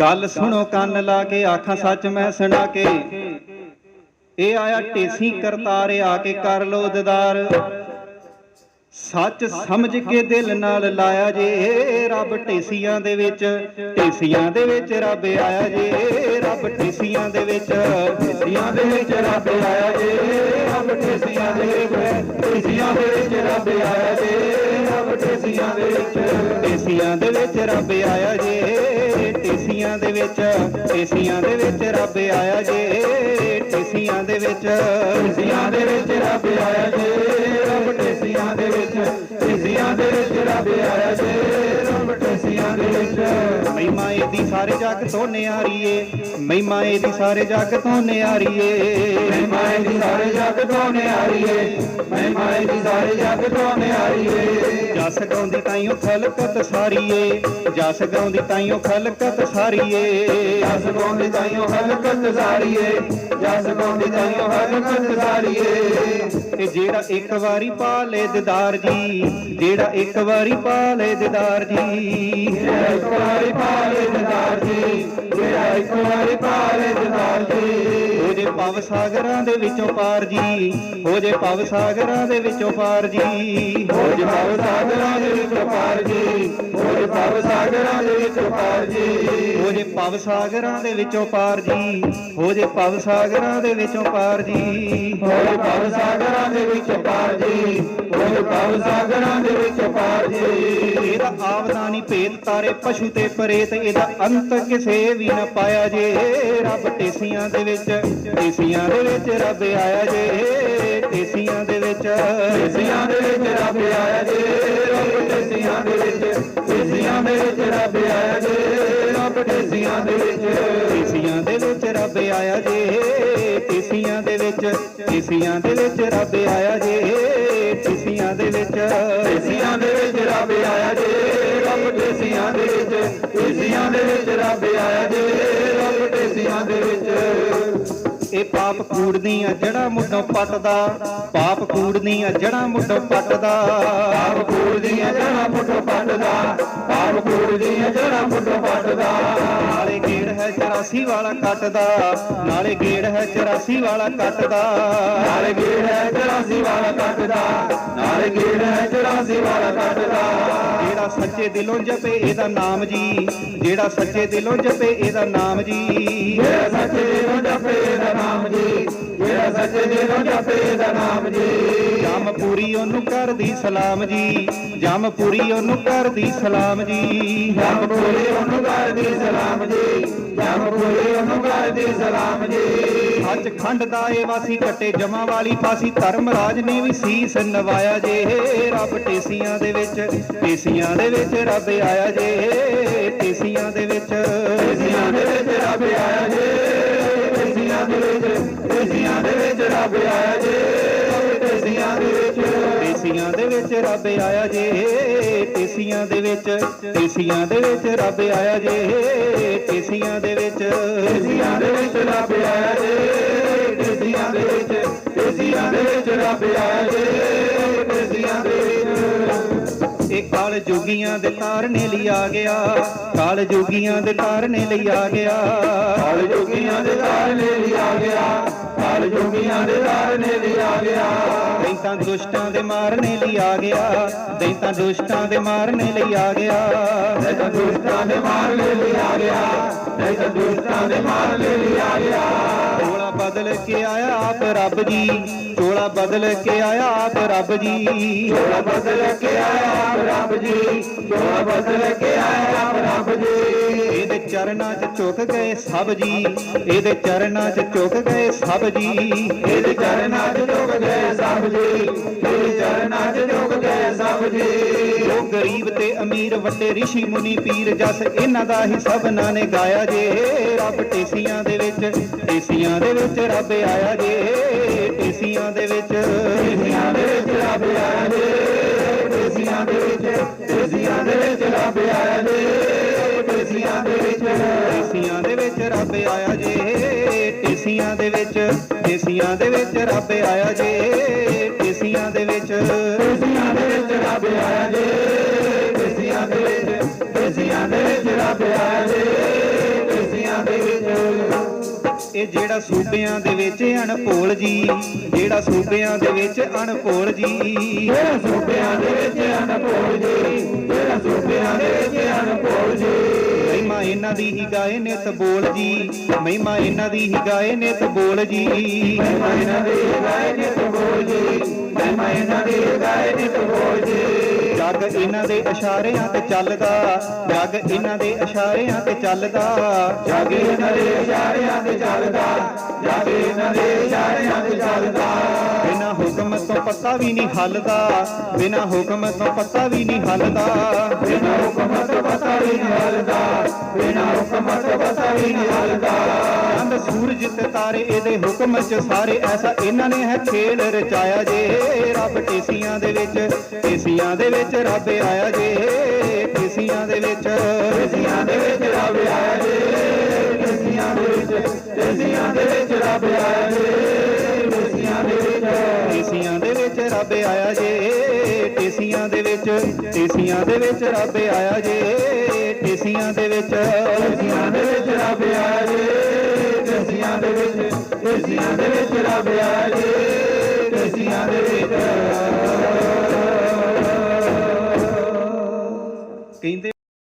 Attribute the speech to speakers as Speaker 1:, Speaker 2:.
Speaker 1: ਗੱਲ ਸੁਣੋ, ਕੰਨ ਲਾ ਕੇ ਆਖਾਂ ਸੱਚ ਮੈਂ ਸੁਣਾ ਕੇ ਇਹ ਆਇਆ ਟੇਸੀ ਕਰਤਾਰੇ ਆ ਕੇ ਕਰ ਲੋ ਦਿਦਾਰ ਸੱਚ ਸਮਝ ਕੇ ਦਿਲ ਨਾਲ ਲਾਇਆ ਜੇ, ਰੱਬ ਟੇਸੀਆਂ ਦੇ ਵਿੱਚ। ਟੇਸੀਆਂ ਦੇ ਵਿੱਚ ਰੱਬ ਆਇਆ ਜੇ, ਰੱਬ ਟੇਸੀਆਂ ਦੇ ਵਿੱਚ। ਟੇਸੀਆਂ ਦੇ ਵਿੱਚ ਰੱਬ ਆਇਆ ਜੇ, ਰੱਬ ਟੇਸੀਆਂ ਦੇ ਵਿੱਚ। ਟੇਸੀਆਂ ਦੇ ਵਿੱਚ ਰੱਬ ਆਇਆ ਜੇ, ਰੱਬ ਟੇਸੀਆਂ ਦੇ ਵਿੱਚ। ਟੇਸੀਆਂ ਦੇ ਵਿੱਚ ਰੱਬ ਆਇਆ ਜੇ ਟੇਸੀਆਂ ਦੇ ਵਿੱਚ, ਟੇਸੀਆਂ ਦੇ ਵਿੱਚ ਰੱਬ ਆਇਆ ਜੇ, ਟੇਸੀਆਂ ਦੇ ਵਿੱਚ, ਟੇਸੀਆਂ ਦੇ ਵਿੱਚ ਰੱਬ ਆਇਆ ਜੇ, ਰੱਬ ਟੇਸੀਆਂ ਦੇ ਵਿੱਚ, ਟੇਸੀਆਂ ਦੇ ਵਿੱਚ ਰੱਬ ਆਇਆ ਜੇ। ਮਹਿਮਾ ਇਹਦੀ ਸਾਰੇ ਜੱਗ ਤੋਂ ਨਿਆਰੀ ਏ ਮਹਿਮਾ ਇਹਦੀ ਸਾਰੇ ਜੱਗ ਤੋਂ ਨਿਆਰੀ ਮਹਿਮਾ ਇਹਦੀ ਸਾਰੇ ਜੱਗ ਤੋਂ ਨਿਆਰੀ ਮਹਿਮਾ ਇਹਦੀ ਸਾਰੇ ਜੱਗ ਤੋਂ ਨਿਆਰੀ ਜਸ ਗਾਉਂਦੀ ਤਾਈਓ ਖਲਕਤ ਸਾਰੀ ਜਸ ਗਾਉਂਦੀ ਤਾਈਓ ਖਲਕਤ ਸਾਰੀ ਜਸ ਗਾਉਂਦੀ ਤਾਈਓ ਖਲਕਤ ਸਾਰੀ ਜਸ ਗਾਉਂਦੀ ਤਾਈਓ ਖਲਕਤ ਸਾਰੀ ਤੇ ਜਿਹੜਾ ਇੱਕ ਵਾਰੀ ਪਾ ਲੇ ਦਿਦਾਰ ਜੀ, ਜਿਹੜਾ ਇੱਕ ਵਾਰੀ ਪਾ ਲੇ ਦਿਦਾਰ ਜੀ। ਜੀ ਜਿਹੜਾ ਇੱਕ ਵਾਰੀ ਪਾ ਲੇ ਦਿਦਾਰ ਜੀ ਹੋ ਜੇ ਭਵ ਸਾਗਰਾਂ ਦੇ ਵਿੱਚੋਂ ਪਾਰ ਜੀ ਹੋ ਜੇ ਭਵ ਸਾਗਰਾਂ ਦੇ ਵਿੱਚੋਂ ਪਾਰ ਜੀ। ਹੋ ਜੇ ਭਵ ਸਾਗਰਾਂ ਦੇ ਵਿੱਚੋਂ ਪਾਰ ਜੀ ਹੋ ਜੇ ਭਵ ਸਾਗਰਾਂ ਦੇ ਵਿੱਚੋਂ ਪਾਰ ਜੀ। ਹੋ ਜੇ ਭਵ ਸਾਗਰਾਂ ਦੇ ਵਿੱਚੋਂ ਪਾਰ ਜੀ ਹੋ ਜੇ ਭਵ ਸਾਗਰਾਂ ਦੇ ਵਿੱਚੋਂ ਪਾਰ ਜੀ। ਹੋ ਜੇ ਭਵ ਸਾਗਰਾਂ ਦੇ ਵਿੱਚੋਂ ਪਾਰ ਜੀ ਹੋ ਜੇ ਸਾਗਰਾਂ ਦੇ ਵਿੱਚੋਂ ਪਾਰ ਜੀ ਇਹਦਾ ਆਵਦਾ ਨਹੀਂ ਭੇਦ ਤਾਰੇ ਪਸ਼ੂ ਤੇ ਪ੍ਰੇਤ ਇਹਦਾ ਅੰਤ ਕਿਸੇ ਵੀ ਨਾ ਪਾਇਆ ਜੇ ਰੱਬ ਟੇਸੀਆਂ ਦੇ ਵਿੱਚ ਟੇਸੀਆਂ ਦੇ ਵਿੱਚ ਰੱਬ ਆਇਆ ਜੇ ਟੇਸੀਆਂ ਦੇ ਵਿੱਚ ਟੇਸੀਆਂ ਦੇ ਵਿੱਚ ਰੱਬ ਆਇਆ ਜੇ ਰੱਬ ਟੇਸੀਆਂ ਦੇ ਵਿੱਚ ਟੇਸੀਆਂ ਦੇ ਵਿੱਚ ਰੱਬ ਆਇਆ ਜੇ ਰੱਬ ਟੇਸੀਆਂ ਦੇ ਵਿੱਚ ਟੇਸੀਆਂ ਦੇ ਵਿੱਚ ਰੱਬ ਆਇਆ ਜੇ ਟੇਸੀਆਂ ਦੇ ਵਿੱਚ ਟੇਸੀਆਂ ਦੇ ਵਿੱਚ ਰੱਬ ਆਇਆ ਜੇ ਟੇਸੀਆਂ ਦੇ ਵਿੱਚ ਟੇਸੀਆਂ ਦੇ ਵਿੱਚ ਰੱਬ ਆਇਆ ਜੇ ਰੱਬ ਟੇਸੀਆਂ ਦੇ ਵਿੱਚ। ਇਹ ਪਾਪ ਕੂੜਦੀਆਂ ਜੜਾ ਮੁੱਢੋਂ ਪੱਟਦਾ ਪਾਪ ਕੂੜਦੀਆਂ ਜੜਾ ਮੁੱਢੋਂ ਪੱਟਦਾ। ਪਾਪ ਕੂੜਦੀਆਂ ਜੜਾ ਮੁੱਢੋਂ ਪੱਟਦਾ ਪਾਪ ਕੂੜਦੀਆਂ ਜੜਾ ਮੁੱਢੋਂ ਪੱਟਦਾ। ਨਾਲੇ ਗੇੜ ਹੈ 84 ਵਾਲਾ ਕੱਟਦਾ ਨਾਲੇ ਗੇੜ ਹੈ 84 ਵਾਲਾ ਕੱਟਦਾ। ਨਾਲੇ ਗੇੜ ਹੈ 84 ਵਾਲਾ ਕੱਟਦਾ ਨਾਲੇ ਗੇੜ ਹੈ 84 ਵਾਲਾ ਕੱਟਦਾ। ਸੱਚੇ ਦਿਲੋਂ ਜਪੇ ਇਹਦਾ ਨਾਮ ਜੀ। ਜਿਹੜਾ ਸੱਚੇ ਦਿਲੋਂ ਜਪੇ ਇਹਦਾ ਨਾਮ ਜੀ। ਜਿਹੜਾ ਸੱਚੇ ਦਿਲੋਂ ਜਪੇ ਇਹਦਾ ਨਾਮ ਜੀ। ਜਿਹੜਾ ਸੱਚੇ ਦਿਲੋਂ ਜਪੇ ਇਹਦਾ ਨਾਮ ਜੀ। ਜਮ ਪੂਰੀ ਉਹਨੂੰ ਕਰਦੀ ਸਲਾਮ ਜੀ। ਜਮ ਪੂਰੀ ਉਹਨੂੰ ਕਰਦੀ ਸਲਾਮ ਜੀ। ਜਮ ਪੂਰੀ ਉਹਨੂੰ ਕਰਦੀ ਸਲਾਮ ਜੀ। ਜਮ ਪੂਰੀ ਕਰਦੀ ਸਲਾਮ ਜੀ। ਸੱਚ ਖੰਡ ਦਾ ਏ ਵਾਸੀ ਕੱਟੇ ਜਮਾ ਵਾਲੀ ਫਾਸੀ ਧਰਮਰਾਜ ਨੇ ਵੀ ਸੀਸ ਨਵਾਇਆ ਜੇ। ਰੱਬ ਟੇਸੀਆਂ ਦੇ ਵਿੱਚ, ਟੇਸੀਆਂ ਦੇ ਵਿੱਚ ਰੱਬ ਆਇਆ ਜੇ। ਟੇਸੀਆਂ ਦੇ ਵਿੱਚ, ਟੇਸੀਆਂ ਦੇ ਵਿੱਚ ਰੱਬ ਆਇਆ ਜੇ। ਟੇਸੀਆਂ ਦੇ ਵਿੱਚ, ਟੇਸੀਆਂ ਦੇ ਵਿੱਚ ਰੱਬ ਆਇਆ ਜੇ। ਟੇਸੀਆਂ ਦੇ ਵਿੱਚ, ਟੇਸੀਆਂ ਦੇ ਵਿੱਚ ਰੱਬ ਆਇਆ ਜੇ। ਟੇਸੀਆਂ ਦੇ ਵਿੱਚ ਟੇਸੀਆਂ ਦੇ ਵਿੱਚ ਰੱਬ ਆਇਆ ਜੇ ਟੇਸੀਆਂ ਦੇ ਵਿੱਚ। ਟੇਸੀਆਂ ਦੇ ਵਿੱਚ ਰੱਬ ਆਇਆ ਜੇ ਟੇਸੀਆਂ ਦੇ ਵਿੱਚ ਟੇਸੀਆਂ ਦੇ ਵਿੱਚ ਰੱਬ ਆਇਆ ਜੇ ਟੇਸੀਆਂ ਦੇ ਵਿੱਚ। ਇਹ ਕਾਲ ਜੋਗੀਆਂ ਦੇ ਤਾਰਨੇ ਲਈ ਆ ਗਿਆ ਕਾਲ ਜੋਗੀਆਂ ਦੇ ਤਾਰਨੇ ਲਈ ਆ ਗਿਆ। ਕਾਲ ਜੋਗੀਆਂ ਦੇ ਤਾਰਨੇ ਲਈ ਆ ਗਿਆ ਕਾਲ ਜੋਗੀਆਂ ਦੇ ਤਾਰਨੇ ਲਈ ਆ ਗਿਆ। ਦੈਂਤਾਂ ਦੁਸ਼ਟਾਂ ਦੇ ਮਾਰਨੇ ਲਈ ਆ ਗਿਆ। ਦੈਂਤਾਂ ਦੁਸ਼ਟਾਂ ਦੇ ਮਾਰਨੇ ਲਈ ਆ ਗਿਆ। ਦੈਂਤਾਂ ਦੁਸ਼ਟਾਂ ਦੇ ਮਾਰਨੇ ਲਈ ਆ ਗਿਆ। ਦੈਂਤਾਂ ਦੁਸ਼ਟਾਂ ਦੇ ਮਾਰਨੇ ਲਈ ਆ ਗਿਆ। ਚੋਲਾ ਬਦਲ ਕੇ ਆਇਆ ਆਪ ਰੱਬ ਜੀ। ਚੋਲਾ ਬਦਲ ਕੇ ਆਇਆ ਆਪ ਰੱਬ ਜੀ। ਚੋਲਾ ਬਦਲ ਕੇ ਆਇਆ ਆਪ ਰੱਬ ਜੀ। ਚੋਲਾ ਬਦਲ ਕੇ ਆਇਆ ਆਪ ਰੱਬ ਜੀ। ਚਰਨਾਂ 'ਚ ਝੁਕ ਗਏ ਸਭ ਜੀ ਇਹਦੇ ਚਰਨਾਂ 'ਚ ਝੁਕ ਗਏ ਸਭ ਜੀ। ਇਹਦੇ ਚਰਨਾਂ 'ਚ ਝੁਕ ਗਏ ਸਭ ਜੀ ਇਹਦੇ ਚਰਨਾਂ 'ਚ ਝੁਕ ਗਏ ਸਭ ਜੀ। ਉਹ ਗਰੀਬ ਤੇ ਅਮੀਰ ਵੱਡੇ ઋષਿ ਮੁਨੀ ਪੀਰ ਜਸ ਇਹਨਾਂ ਦਾ ਹੀ ਸਭਨਾਂ ਨੇ ਗਾਇਆ ਜੇ। ਰੱਬ ਟੇਸੀਆਂ ਦੇ ਵਿੱਚ ਟੇਸੀਆਂ ਦੇ ਵਿੱਚ ਰੱਬ ਆਇਆ ਜੇ। ਟੇਸੀਆਂ ਦੇ ਵਿੱਚ ਟੇਸੀਆਂ ਦੇ ਵਿੱਚ ਰੱਬ ਆਇਆ ਜੇ। ਟੇਸੀਆਂ ਦੇ ਵਿੱਚ ਟੇਸੀਆਂ ਦੇ ਵਿੱਚ ਰੱਬ ਆਇਆ ਰੱਬ ਆਇਆ ਜੇ ਟੇਸੀਆਂ ਦੇ ਵਿੱਚ ਟੇਸੀਆਂ ਦੇ ਵਿੱਚ ਰੱਬ ਆਇਆ ਜੇ ਟੇਸੀਆਂ ਦੇ ਵਿੱਚ ਟੇਸੀਆਂ ਦੇ ਵਿੱਚ ਰੱਬ ਆਇਆ ਜੇ ਟੇਸੀਆਂ ਦੇ ਵਿੱਚ ਟੇਸੀਆਂ ਦੇ ਵਿੱਚ ਰੱਬ ਆਇਆ ਜੇ ਜਿਹੜਾ ਸੂਬਿਆਂ ਦੇ ਵਿੱਚ ਅਣਪੋਲ ਜੀ, ਜਿਹੜਾ ਸੂਬਿਆਂ ਦੇ ਵਿੱਚ ਅਣਪੋਲ ਜੀ,
Speaker 2: ਜਿਹੜਾ ਸੂਬਿਆਂ ਦੇ ਵਿੱਚ ਅਨਭੋਲ ਜੀ, ਜਿਹੜਾ ਸੂਬਿਆਂ ਦੇ ਵਿੱਚ ਅਨਭੋਲ ਜੀ।
Speaker 1: ਇਹਨਾਂ ਦੀ ਹੀ ਗਾਏ ਨਿਤ ਬੋਲ ਜੀ। ਮਹਿਮਾ ਇਹਨਾਂ ਦੀ ਹੀ ਗਾਏ ਨਿਤ ਬੋਲ ਜੀ।
Speaker 2: ਮਹਿਮਾ ਇਹਨਾਂ ਦੀ ਗਾਏ ਨਿਤ ਬੋਲ ਜੀ। ਮਹਿਮਾ ਇਹਨਾਂ ਦੀ ਗਾਏ ਨਿਤ ਬੋਲ ਜੀ।
Speaker 1: ਜੱਗ ਇਹਨਾਂ ਦੇ ਇਸ਼ਾਰਿਆਂ ਤੇ ਚੱਲਦਾ। ਜੱਗ ਇਹਨਾਂ ਦੇ ਇਸ਼ਾਰਿਆਂ ਤੇ ਚੱਲਦਾ।
Speaker 2: ਜਗ ਇਹਨਾਂ ਦੇ ਇਸ਼ਾਰਿਆਂ ਤੇ ਚੱਲਦਾ। ਜਾਗੇ ਇਹਨਾਂ ਦੇ ਇਸ਼ਾਰਿਆਂ ਤੇ ਚੱਲਦਾ।
Speaker 1: ਪੱਤਾ ਵੀ ਨਹੀਂ ਹੱਲਦਾ, ਬਿਨਾ ਹੁਕਮ ਤੋਂ ਪੱਤਾ ਵੀ ਨਹੀਂ ਹੱਲਦਾ।
Speaker 2: ਬਿਨਾ ਹੁਕਮ ਤੋਂ ਪਤਾ ਵੀ ਨਹੀਂ ਹਲਦਾ, ਬਿਨਾ ਹੁਕਮ ਤੋਂ ਪਤਾ ਵੀ ਨਹੀਂ ਹਲਦਾ।
Speaker 1: ਚੰਦ ਸੂਰਜ ਤੇ ਤਾਰੇ ਇਹਦੇ ਹੁਕਮ ਚ ਸਾਰੇ, ਐਸਾ ਇਹਨਾਂ ਨੇ ਹੈ ਖੇਲ ਰਚਾਇਆ ਜੇ। ਰੱਬ ਟੇਸੀਆਂ ਦੇ ਵਿੱਚ ਟੇਸੀਆਂ ਦੇ ਵਿੱਚ ਰੱਬ ਆਇਆ ਜੇ। ਟੇਸੀਆਂ ਦੇ ਵਿੱਚ
Speaker 2: ਦੇਸੀਆਂ ਦੇ ਵਿੱਚ ਰੱਬ ਆਇਆ ਜੀ। ਦੇਸੀਆਂ ਦੇ ਵਿੱਚ ਦੇਸੀਆਂ ਦੇ ਵਿੱਚ ਰੱਬ ਆਇਆ ਜੀ।
Speaker 1: ਰੱਬ ਆਇਆ ਜੇ, ਟੇਸੀਆਂ ਦੇ ਵਿੱਚ, ਟੇਸੀਆਂ ਦੇ ਵਿੱਚ ਰੱਬ ਆਇਆ ਜੇ, ਟੇਸੀਆਂ ਦੇ ਵਿੱਚ
Speaker 2: ਦੇਸੀਆਂ ਦੇ ਵਿੱਚ ਰੱਬ ਆਇਆ ਜੀ ਦੇਸੀਆਂ ਦੇ ਵਿੱਚ ਦੇਸੀਆਂ ਦੇ ਵਿੱਚ ਰੱਬ ਆਇਆ ਜੀ।